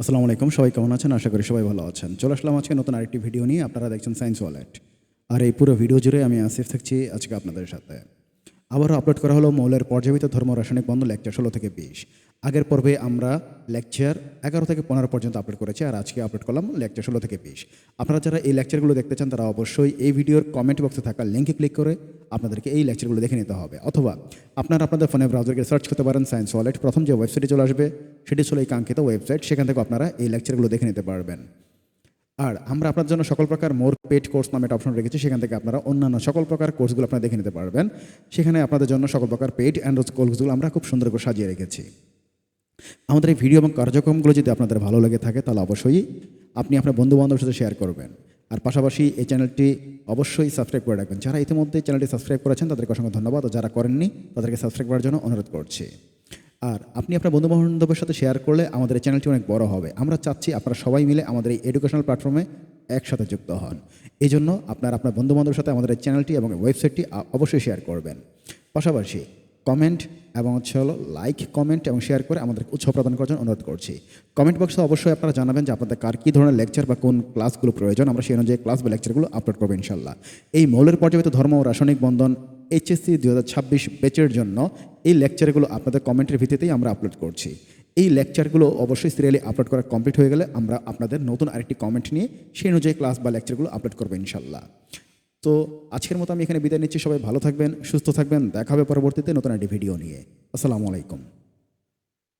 আসসালামু আলাইকুম, সবাই কেমন আছেন? আশা করি সবাই ভালো আছেন। চলে আসলাম আজকে নতুন আরেকটি ভিডিও নিয়ে। আপনারা দেখছেন সায়েন্স ওয়ালেট আর এই পুরো ভিডিও জুড়ে আমি আসিফ থাকছি আজকে আপনাদের সাথে। আবারও আপলোড করা হলো মৌলের পর্যাবিত ধর্ম রাসায়নিক বন্ধ লেকচার ষোলো থেকে বিশ। আগের পর্বে আমরা লেকচার এগারো থেকে পনেরো পর্যন্ত আপলোড করেছি, আর আজকে আপলোড করলাম লেকচার ষোলো থেকে বিশ। আপনারা যারা এই লেকচারগুলো দেখতে চান, তারা অবশ্যই এই ভিডিওর কমেন্ট বক্সে থাকা লিঙ্কে ক্লিক করে আপনাদেরকে এই লেকচারগুলো দেখে নিতে হবে। অথবা আপনারা আপনাদের ফোনে ব্রাউজারকে সার্চ করতে পারেন সায়েন্স ওয়ালেট প্রথম যে ওয়েবসাইটে চলে আসবে, সেটি ছিল এই কাঙ্ক্ষিত ওয়েবসাইট সেখান থেকে আপনারা এই লেকচারগুলো দেখে নিতে পারবেন। আর আমরা আপনার জন্য সকল প্রকার মোর পেড কোর্স নামে একটা অপশন রেখেছি। সেখান থেকে আপনারা অন্যান্য সকল প্রকার কোর্সগুলো আপনারা দেখে নিতে পারবেন। সেখানে আপনাদের জন্য সকল প্রকার পেড অ্যান্ড কোর্সগুলো আমরা খুব সুন্দর করে সাজিয়ে রেখেছি। আমাদের এই ভিডিও এবং কার্যক্রমগুলো যদি আপনাদের ভালো লেগে থাকে, তাহলে অবশ্যই আপনি আপনার বন্ধু বান্ধবের সাথে শেয়ার করবেন। আর পাশাপাশি এই চ্যানেলটি অবশ্যই সাবস্ক্রাইব করে রাখবেন। যারা ইতিমধ্যে চ্যানেলটি সাবস্ক্রাইব করেছেন, তাদেরকে অসংখ্য ধন্যবাদ। যারা করেননি, তাদেরকে সাবস্ক্রাইব করার জন্য অনুরোধ করছি। আর আপনি আপনার বন্ধু বান্ধবের সাথে শেয়ার করলে আমাদের চ্যানেলটি অনেক বড় হবে। আমরা চাচ্ছি আপনারা সবাই মিলে আমাদের এই এডুকেশনাল প্ল্যাটফর্মে একসাথে যুক্ত হন। এই জন্য আপনার আপনার বন্ধু বান্ধবের সাথে আমাদের চ্যানেলটি এবং ওয়েবসাইটটি অবশ্যই শেয়ার করবেন। পাশাপাশি কমেন্ট এবং হচ্ছে হলো লাইক কমেন্ট এবং শেয়ার করে আমাদেরকে উৎসাহ প্রদান করার জন্য অনুরোধ করছি। কমেন্ট বক্সে অবশ্যই আপনারা জানাবেন যে আপনাদের কার কী ধরনের লেকচার বা কোন ক্লাসগুলো প্রয়োজন। আমরা সেই অনুযায়ী ক্লাস বা লেকচারগুলো আপলোড করব ইনশাল্লাহ এই মৌলের পর্যাবিত ধর্ম ও রাসায়নিক বন্ধন এইচএসসি দু হাজার ছাব্বিশ ব্যাচের জন্য এই লেকচারগুলো আপনাদের কমেন্টের ভিত্তিতেই আমরা আপলোড করছি। এই লেকচারগুলো অবশ্যই সিরিয়ালি আপলোড করা কমপ্লিট হয়ে গেলে আমরা আপনাদের নতুন আরেকটি কমেন্ট নিয়ে সেই অনুযায়ী ক্লাস বা লেকচারগুলো আপলোড করব ইনশাল্লাহ তো আজকের মতো আমি এখানে বিদায় নিচ্ছি। সবাই ভালো থাকবেন, সুস্থ থাকবেন। দেখাবে পরবর্তীতে নতুন একটি ভিডিও নিয়ে। আসসালামু আলাইকুম।